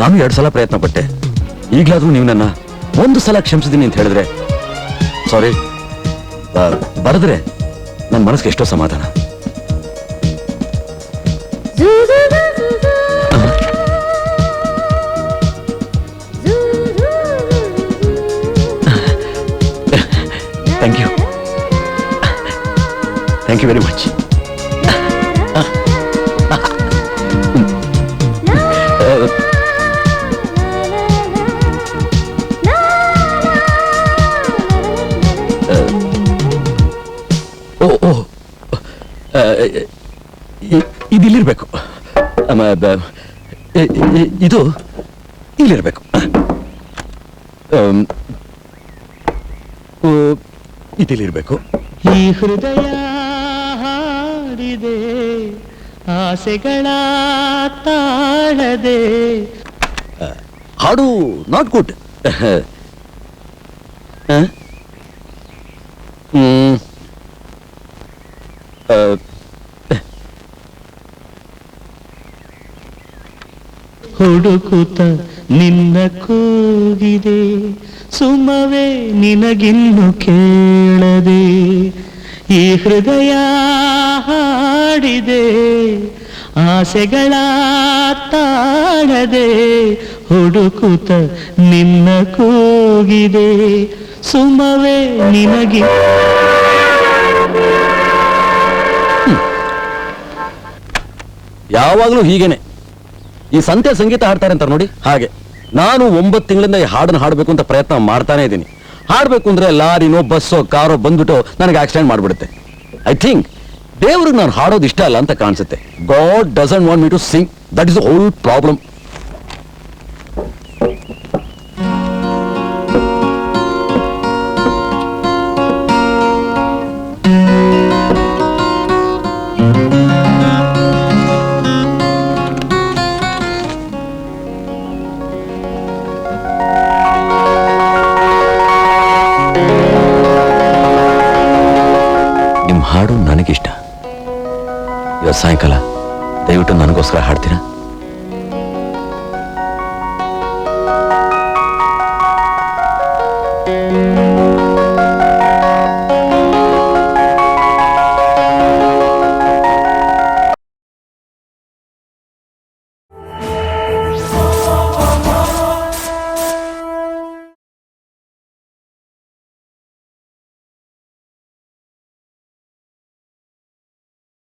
ನಾನು ಎರಡು ಸಲ ಪ್ರಯತ್ನ ಪಟ್ಟೆ ಈಗಲಾದ್ರೂ ನೀವು ನನ್ನ ಒಂದು ಸಲ ಕ್ಷಮಿಸಿದ್ದೀನಿ ಅಂತ ಹೇಳಿದ್ರೆ ಸಾರಿ ಬರೆದ್ರೆ ನನ್ನ ಮನಸ್ಸಿಗೆ ಎಷ್ಟೋ ಸಮಾಧಾನ thank you thank you very much ಇದಿಲ್ಲಿರ್ಬೇಕು. ಇದು ಇಲ್ಲಿರ್ಬೇಕು. ಇದಿಲ್ಲಿರ್ಬೇಕು. ಈ ಹೃದಯ ಹಾಡಿದೆ ಆಸೆಗಳ ತಾಳದೆ. ಹಾಡು ನಾಟ್ ಗುಡ್ ಹುಡುಕುತ್ತ ನಿನ್ನ ಕೂಗಿದೆ. ಸುಮವೇ, ನಿನಗಿನ್ನು ಕೇಳದೆ ಈ ಹೃದಯ ಹಾಡಿದೆ. ಆಸೆಗಳ ತಾಳದೆ ಹುಡುಕುತ್ತ ನಿನ್ನ ಕೂಗಿದೆ. ಸುಮವೇ, ನಿನಗೆ ಯಾವಾಗಲೂ ಹೀಗೇನೆ. ಈ ಸಂತೆ ಸಂಗೀತ ಹಾಡ್ತಾರೆ ಅಂತಾರೆ ನೋಡಿ? ಹಾಗೆ. ನಾನು ಒಂಬತ್ತು ತಿಂಗಳಿಂದ ಈ ಹಾಡನ್ನು ಹಾಡಬೇಕು ಅಂತ ಪ್ರಯತ್ನ ಮಾಡ್ತಾನೆ ಇದ್ದೀನಿ. ಹಾಡಬೇಕು ಅಂದರೆ ಲಾರಿನೋ, ಬಸ್ಸೋ, ಕಾರೋ ಬಂದ್ಬಿಟ್ಟು ನನಗೆ ಆಕ್ಸಿಡೆಂಟ್ ಮಾಡ್ಬಿಡುತ್ತೆ. ಐ ಥಿಂಕ್ ದೇವ್ರಿಗೆ ನಾನು ಹಾಡೋದು ಇಷ್ಟ ಅಲ್ಲ ಅಂತ ಕಾಣಿಸುತ್ತೆ. God doesn't want me to sing that is old problem ಹಾಡು ನನಗಿಷ್ಟ. ಇವತ್ತು ಸಾಯಂಕಾಲ ದಯವಿಟ್ಟು ನನಗೋಸ್ಕರ ಹಾಡ್ತೀರಾ?